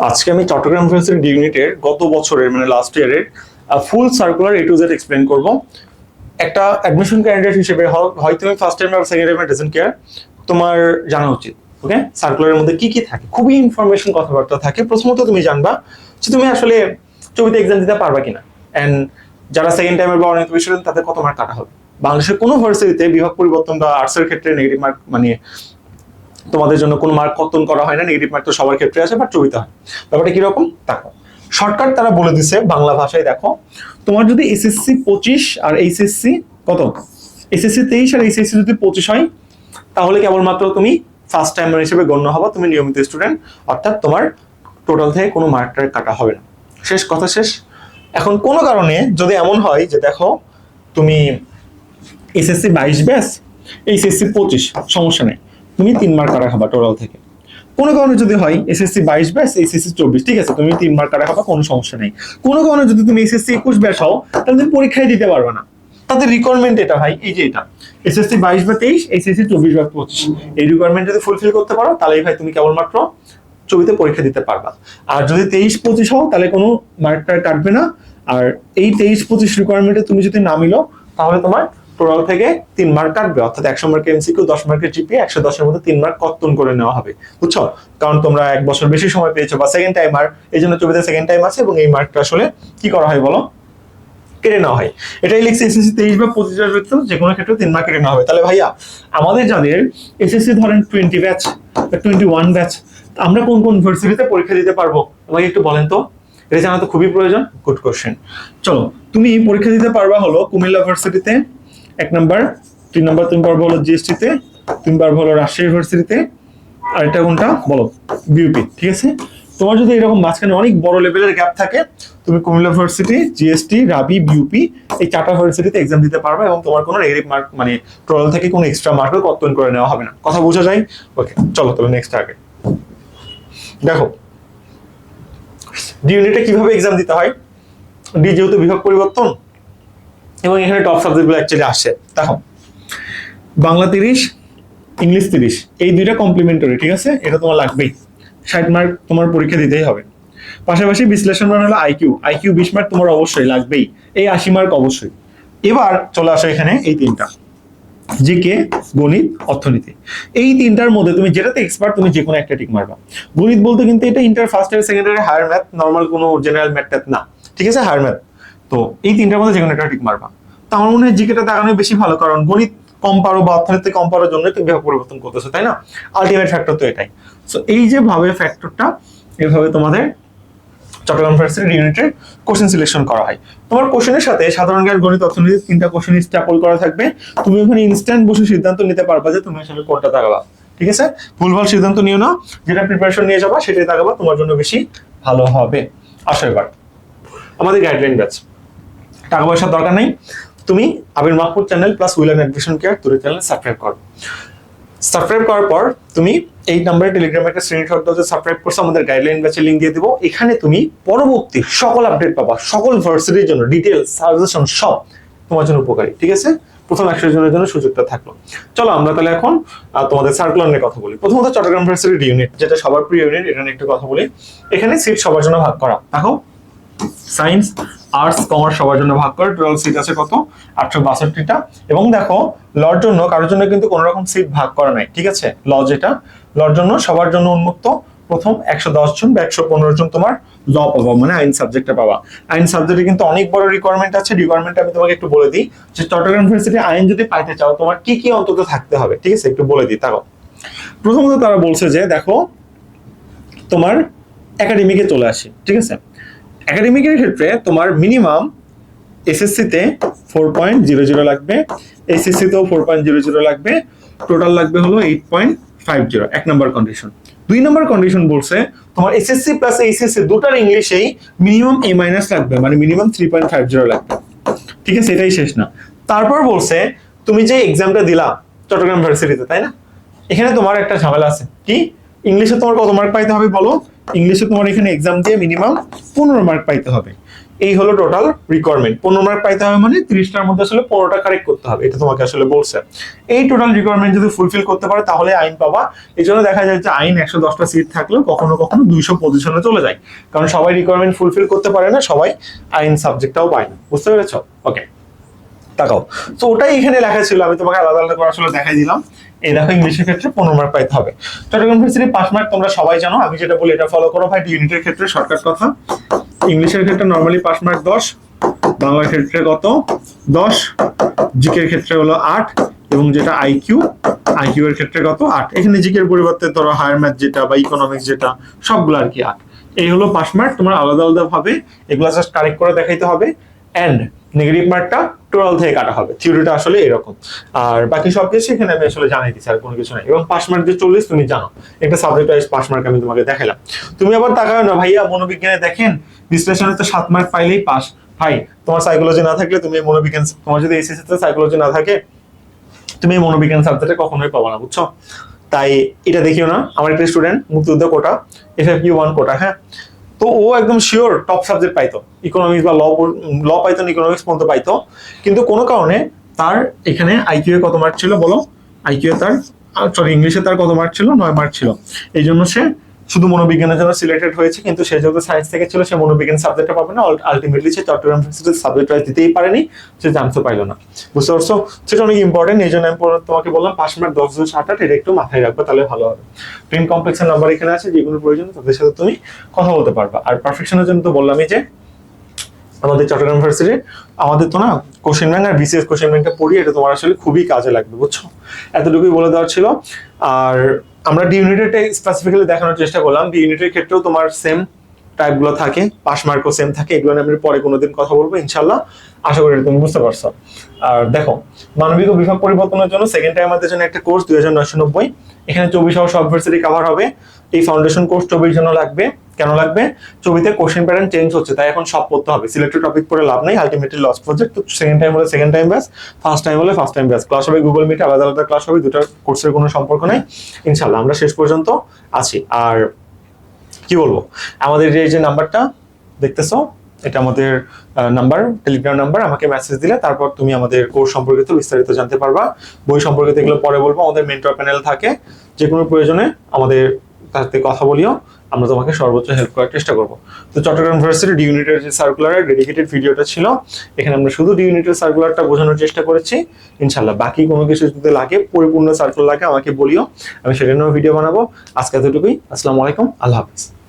আজকে আমি চট্টগ্রাম ইউনিভার্সিটি ইউনিটের গত বছরের মানে লাস্ট ইয়ারের full circular A to Z explain করব। একটা অ্যাডমিশন ক্যান্ডিডেট হিসেবে হ- হয়তো তুমি ফার্স্ট টাইম আর সেকেন্ড টাইম ডাজেন্ট কেয়ার তোমার জানা উচিত ওকে সার্কুলারের মধ্যে কি কি থাকে? খুবই ইনফরমেশন কথাবার্তা থাকে। প্রথমত তুমি জানবা যে তুমি আসলে ছবিতে এক্সাম দিতে পারবা কিনা। অ্যান্ড যারা সেকেন্ড টাইমের বা অনেক স্টুডেন্ট তাদের কত মার্ক কাটা হবে? বাংলাদেশের কোনো ভার্সিটিতে বিভাগ পরিবর্তন বা আর্টসের ক্ষেত্রে নেগেটিভ মার্ক মানে তোমাদের জন্য কোনো মার্ক কর্তন করা হয় না নেগেটিভ মার্ক তো সবার ক্ষেত্রে আছে বাট চবিতে হয়। ব্যাপারটা কীরকম? দেখো শর্টকাট তারা বলে দিছে বাংলা ভাষায়, দেখো, তোমার যদি এসএসসি পঁচিশ আর এইচএসসি কত? এসএসসি তেইশ আর এইচএসসি যদি পঁচিশ হয়, তাহলে কেবলমাত্র তুমি ফার্স্ট টাইমার হিসেবে গণ্য হবা, তুমি নিয়মিত স্টুডেন্ট অর্থাৎ তোমার টোটাল থেকে কোনো মার্কটার কাটা হবে না। শেষ, কথা শেষ। এখন কোনো কারণে যদি এমন হয় যে দেখো, তুমি এসএসসি বাইশ ব্যাস এইচএসসি পঁচিশ, সমস্যা নেই। তুমি তিন মার্ক কাটা খাবা টোটাল থেকে। কোনো কারণে যদি হয় এসএসসি বাইশ ব্যাস এসএসসি চব্বিশ, ঠিক আছে? তুমি তিন মার্ক কাটা খাবা, কোনো সমস্যা নেই। কোনো কারণে যদি তুমি এসএসসি একুশ ব্যাস হও, তাহলে তুমি পরীক্ষায় দিতে পারবে না। তাদের রিকোয়ারমেন্ট এটা ভাই, এই যে এটা। এসএসসি বাইশ বা তেইশ এইচএসসি চব্বিশ বা পঁচিশ। এই রিকোয়ারমেন্ট যদি ফুলফিল করতে পারো তাহলেই ভাই তুমি কেবলমাত্র ছবিতে পরীক্ষা দিতে পারবা। আর যদি তেইশ, পঁচিশ হও, তাহলে কোনো মার্ক টার্ক কাটবে না। আর এই তেইশ, পঁচিশ রিকোয়ারমেন্টে তুমি যদি না মিলো, তাহলে তোমার টোটাল থেকে তিন মার্ক কাটবে, অর্থাৎ একশো মার্কের এমসিকিউ দশ মার্কের জিপি একশো দশের মধ্যে তিন মার্ক কর্তন করে নেওয়া হবে। বুঝছ? কারণ তোমরা এক বছর বেশি সময় পেয়েছ বা সেকেন্ড টাইমার এই জন্য ছবিতে সেকেন্ড টাইম আছে এবং এই মার্কটা আসলে কি করা হয় বলো? কেটে নেওয়া হয়। এটাই লিখছে এসএসসি তেইশ বা পঁচিশ আসবে তো যে কোনো ক্ষেত্রে তিন মার্ক কেটে নেওয়া হবে। তাহলে ভাইয়া, আমাদের যাদের এসএসসি ধরেন twenty batch twenty one batch আমরা কোন কোন ইউনিভার্সিটিতে পরীক্ষা দিতে পারব? আমাকে একটু বলেন তো। এটা জানা তো খুবই প্রয়োজন। গুড কোশ্চেন চলো, তুমি পরীক্ষা দিতে পারবা হলো কুমিল্লা ইউনিভার্সিটিতে এক নাম্বার, তিন নাম্বার তুমি পারব জিএসটিতে তুমি পারব রাজশাহী ইউনিভার্সিটিতে আর এটা কোনটা? বলো বিউপি ঠিক আছে? তোমার যদি এরকম মাঝখানে অনেক বড় লেভেলের গ্যাপ থাকে, তুমি Cumilla university GST Rabi BUP এই চারটা ইউনিভার্সিটিতে এক্সাম দিতে পারবে এবং তোমার কোনো নেগেটিভ মার্ক মানে টোটাল থেকে কোনো এক্সট্রা মার্কও কর্তন করে নেওয়া হবে না। কথা বোঝা যায়? ওকে চলো তবে নেক্সট আগে দেখো ডি ইউনিটে কীভাবে এক্সাম দিতে হয়? ডি যেহেতু বিভাগ পরিবর্তন এবং এখানে টপ সাবজেক্টগুলো অ্যাকচুয়ালি আসে। দেখো, বাংলা তিরিশ, ইংলিশ তিরিশ, এই দুইটা কমপ্লিমেন্টারি ঠিক আছে? এটা তোমার লাগবেই। ষাট মার্ক তোমার পরীক্ষা দিতেই হবে। পাশাপাশি বিশ্লেষণ মান হলো আইকিউ আইকিউ বিশ মার্ক তোমার অবশ্যই লাগবেই। এই আশি মার্ক অবশ্যই। এবার চলে আসো এখানে এই তিনটা। জিকে গণিত, অর্থনীতি। এই তিনটার মধ্যে তুমি যেটাতে এক্সপার্ট তুমি যে কোনো একটা টিক মারবা। গণিত বলতে কিন্তু এটা inter first year second year higher math normal কোনো জেনারেল ম্যাথ না। ঠিক আছে? হায়ার ম্যাথ তো এই তিনটার মধ্যে যে একটা টিক মারবা। তো আমার মনে হয় জিকেটা দেখানোই বেশি ভালো, কারণ গণিত কম পারো বা অর্থনীতি কম পারোর জন্য তুমি বিভাগ পরিবর্তন করতেছো, তাই না? আলটিমেট ফ্যাক্টর তো এটাই। সো এই যে ভাবে ফ্যাক্টরটা এভাবে তোমাদের চট্টগ্রাম ইউনিভার্সিটি ইউনিটের কোশ্চেন সিলেকশন করা হয়। তোমার কোশ্চেনের সাথে সাধারণ জ্ঞান, গণিত, অর্থনীতি তিনটা কোশ্চেন স্ট্যাপল করা থাকবে। তুমি ওখানে ইনস্ট্যান্ট বসে সিদ্ধান্ত নিতে পারবা যে তুমি আসলে কোনটা তাকাবা ঠিক আছে? ভুলভাল সিদ্ধান্ত নিও না। যেটা প্রিপারেশন নিয়ে যাবা, সেটাই তাকাবা তোমার জন্য বেশি ভালো হবে। আসো এবার। আমাদের গাইডলাইন ব্যাচ টাকা পয়সার দরকার নেই। তুমি Abir Mahpur channel plus will and admission care তোর চ্যানেল সাবস্ক্রাইব করো। সাবস্ক্রাইব করার পর তুমি এই নাম্বারে টেলিগ্রামে একটা স্ক্রিনশট দাও যে সাবস্ক্রাইব করছ, আমাদের গাইডলাইন ব্যাচের লিঙ্ক দিয়ে দিব। এখানে তুমি পরবর্তী সকল আপডেট পাবা, সকল ভার্সিটির জন্য ডিটেলস সাজেশন সব তোমার জন্য উপকারী, ঠিক আছে? প্রথম একশো জনের জন্য সুযোগটা থাকল। চলো আমরা তাহলে এখন তোমাদের সার্কুলার নিয়ে কথা বলি। প্রথমত চট্টগ্রাম ভার্সিটির ইউনিট যেটা সবার প্রিয় ইউনিট এটা নিয়ে একটু কথা বলি। এখানে সিট সবার জন্য ভাগ করা। দেখো সায়েন্স আর্টস কমার্স সবার জন্য ভাগ করে টোটাল সিট আছে কত? আটশো বাষট্টিটা। এবং দেখো, লর জন্য কারোর জন্য কিন্তু কোনো রকম সিট ভাগ করা নাই, ঠিক আছে? ল যেটা লর জন্য সবার জন্য উন্মুক্ত। প্রথম একশো দশ জন বা একশো পনেরো জন তোমার ল পাবা মানে আইন সাবজেক্টে পাবা। আইন সাবজেক্টে কিন্তু অনেক বড় রিকোয়ারমেন্ট আছে। রিকোয়ারমেন্ট আমি তোমাকে একটু বলে দিই যে চট্টগ্রাম ইউনিভার্সিটি আইন যদি পাইতে চাও, তোমার কি কি অন্তত থাকতে হবে, ঠিক আছে? একটু বলে দিই তাও প্রথমত তারা বলছে যে, দেখো, তোমার একাডেমিকে চলে আসি, ঠিক আছে? একাডেমিকের ক্ষেত্রে তোমার মিনিমাম এসএসসিতে ফোর পয়েন্ট জিরো জিরো লাগবে এসএসসিতেও ফোর পয়েন্ট জিরো জিরো লাগবে টোটাল লাগবে হলো এইট পয়েন্ট ফাইভ জিরো এক নম্বর কন্ডিশন দুই নম্বর কন্ডিশন বলছে, তোমার এসএসসি প্লাস এইচএসসি দুটার ইংলিশেই মিনিমাম এ মাইনাস লাগবে মানে minimum three point five zero লাগবে। ঠিক আছে, এটাই শেষ না। তারপর বলছে, তুমি যে এক্সামটা দিলা চট্টগ্রাম ইউনিভার্সিটিতে তাই না? এখানে তোমার একটা ঝামেলা আছে। কি? ইংলিশে তোমার কত মার্ক পাইতে হবে বলো? ইংলিশে তোমার এখানে এক্সাম দিয়ে মিনিমাম পনেরো মার্ক পাইতে হবে। এই হলো টোটাল রিকোয়ারমেন্ট পনেরো মার্ক পাইতে হবে মানে তিরিশটার মধ্যে আসলে পনেরোটা কারেক্ট করতে হবে, এটা তোমাকে আসলে বলছে। এই টোটাল রিকোয়ারমেন্ট যদি ফুলফিল করতে পারে, তাহলে আইন পাবা। এই জন্য দেখা যায় যে আইন একশো দশটা সিট থাকলেও কখনো কখনো দুইশো পজিশনে চলে যায়। কারণ সবাই রিকোয়ারমেন্ট ফুলফিল করতে পারে না, সবাই আইন সাবজেক্টটাও পায় না। বুঝতে পেরেছ? ওকে তাকাও। তো ওটাই এখানে লেখা ছিল, আমি তোমাকে আলাদা আলাদা করে আসলে দেখাই দিলাম। এই দেখো ইংলিশের ক্ষেত্রে পনেরো মার্ক পাইতে হবে। চট্টগ্রাম ইউনিভার্সিটি পাঁচ মার্ক তোমরা সবাই জানো, আমি যেটা বলি এটা ফলো করো ভাই ইউনিটের ক্ষেত্রে শর্টকাট কথা। ইংলিশের ক্ষেত্রে নর্মালি পাঁচ মার্ক দশ, বাংলার ক্ষেত্রে কত? দশ জিকের ক্ষেত্রে হলো আট, এবং যেটা আইকিউ আইকিউ এর ক্ষেত্রে কত? আট। এখানে জিকের পরিবর্তে ধরো হায়ার ম্যাথ যেটা বা ইকোনমিক্স যেটা, সবগুলো আর কি আট। এই হলো পাঁচ মার্ক তোমার আলাদা আলাদা ভাবে এগুলো জাস্ট কারেক্ট করে দেখাইতে হবে। অ্যান্ড নেগেটিভ মার্কটা টোটাল থেকে কাটা হবে। থিওরিটা আসলে এরকম। আর বাকি সব কিছু এখানে আমি আসলে জানাই দিচ্ছি, আর কোনো কিছু নাই। এবং পাঁচ মার্ক যে চল্লিশ, তুমি জানো। একটা সাবজেক্ট ওয়াইজ পাঁচ মার্ক আমি তোমাকে দেখালাম তুমি আবার তাকাও না, ভাইয়া, মনোবিজ্ঞানে দেখেন, বিশ্লেষণে তো সাত মার্ক পাইলেই পাস ভাই, তোমার সাইকোলজি না থাকলে তুমি মনোবিজ্ঞান, তোমার যদি এসএসসি তে সাইকোলজি না থাকে, তুমি মনোবিজ্ঞান সাবজেক্টে কখনোই পাবা না, বুঝছ? তাই এটা দেখিও না। আমার একটা স্টুডেন্ট মুক্তিযুদ্ধ quota F U one quota হ্যাঁ? তো ও একদম শিওর টপ সাবজেক্ট পাইতো। ইকোনমিক্স বা ল ল পাইতো ইকোনমিক্স পর্যন্ত পাইতো। কিন্তু কোনো কারণে তার এখানে আইকিউ কত মার্ক ছিল বলো? আইকিউ তার সরি ইংলিশে তার কত মার্ক ছিল? নয় মার্ক ছিল। এই জন্য সে শুধু মনোবিজ্ঞানের জন্য সিলেক্টেড হয়েছে, কিন্তু সে যেহেতু সায়েন্স থেকে ছিল, সে মনোবিজ্ঞান সাবজেক্টটা পাবে না। আলটিমেটলি সে চট্টগ্রাম ইউনিভার্সিটির সাবজেক্ট দিতেই পারেনি, সে চান্সও পাইলো না। বুঝতে পারছ? সেটা অনেক ইম্পর্টেন্ট এই জন্য আমি তোমাকে বললাম, পাঁচ মার্ক দশ দশ আট আট, এটা একটু মাথায় রাখবে, তাহলে ভালো হবে। প্রিন্ট কমপ্লেক্সের নাম্বার এখানে আছে, যেগুলো প্রয়োজন, তাদের সাথে তুমি কথা বলতে পারবা। আর পারফেকশনের জন্য তো বললামই যে আমাদের চট্টগ্রাম ইউনিভার্সিটি আমাদের তো না কোশ্চেন ব্যাংক আর বিসিএস কোশ্চেন ব্যাংকটা পড়ি এটা তোমার আসলে খুবই কাজে লাগবে, বুঝছ? এতটুকুই বলে দেওয়ার ছিল। আর আমরা ডি ইউনিটের স্পেসিফিক্যালি দেখানোর চেষ্টা করলাম। ডি ইউনিটের ক্ষেত্রেও তোমার সেম টাইপগুলো থাকে পাস মার্কও সেম থাকে, এগুলো নিয়ে আমি পরে কোনোদিন কথা বলব ইনশাল্লাহ আশা করি তুমি বুঝতে পারছ। আর দেখো, মানবিক ও বিভাগ পরিবর্তনের জন্য সেকেন্ড টাইম আমাদের জন্য একটা কোর্স দুই হাজার নয়শো নব্বই। এখানে চব্বিশ হাওয়া সব ভার্সিটি কাভার হবে। এই ফাউন্ডেশন কোর্স চব্বিশ জন্য লাগবে। কেন লাগবে? ছবিতে কোশ্চেন প্যাটার্ন চেঞ্জ হচ্ছে, তাই এখন সব পড়তে হবে। সিলেক্টেড টপিক পড়ে লাভ নেই আলটিমেটলি লস প্রজেক্ট তো সেকেন্ড টাইম হলে সেকেন্ড টাইম ব্যাস ফার্স্ট টাইম হলে ফার্স্ট টাইম ব্যাস। ক্লাস হবে গুগল মিটে আলাদা আলাদা ক্লাস হবে, দুটার কোর্সের কোনো সম্পর্ক নেই। ইনশাল্লাহ আমরা শেষ পর্যন্ত আছি। আর কি বলব? আমাদের যে যে নাম্বারটা, দেখতেছো, এটা আমাদের নাম্বার টেলিগ্রাম নাম্বার, আমাকে মেসেজ দিলে, তারপর তুমি আমাদের কোর্স সম্পর্কিত বিস্তারিত জানতে পারবা। বই সম্পর্কিত এগুলো পরে বলব, আমাদের মেন্টর প্যানেল থাকে যে কোনো প্রয়োজনে আমাদের সাথে কথা বলিও, আমরা তোমাকে সর্বোচ্চ হেল্প করার চেষ্টা করব। তো চট্টগ্রাম ইউনিভার্সিটি ডি ইউনিটের যে সার্কুলারের ডেডিকেটেড ভিডিওটা ছিল, এখানে আমরা শুধু ডি ইউনিটের সার্কুলারটা বোঝানোর চেষ্টা করেছি। ইনশাল্লাহ বাকি কোনো কিছু যদি লাগে, পরিপূর্ণ সার্কুলার লাগে, আমাকে বলিও, আমি সেটা নিয়েও ভিডিও বানাবো। আজকে এতটুকুই, আসসালামু আলাইকুম, আল্লাহ হাফিজ।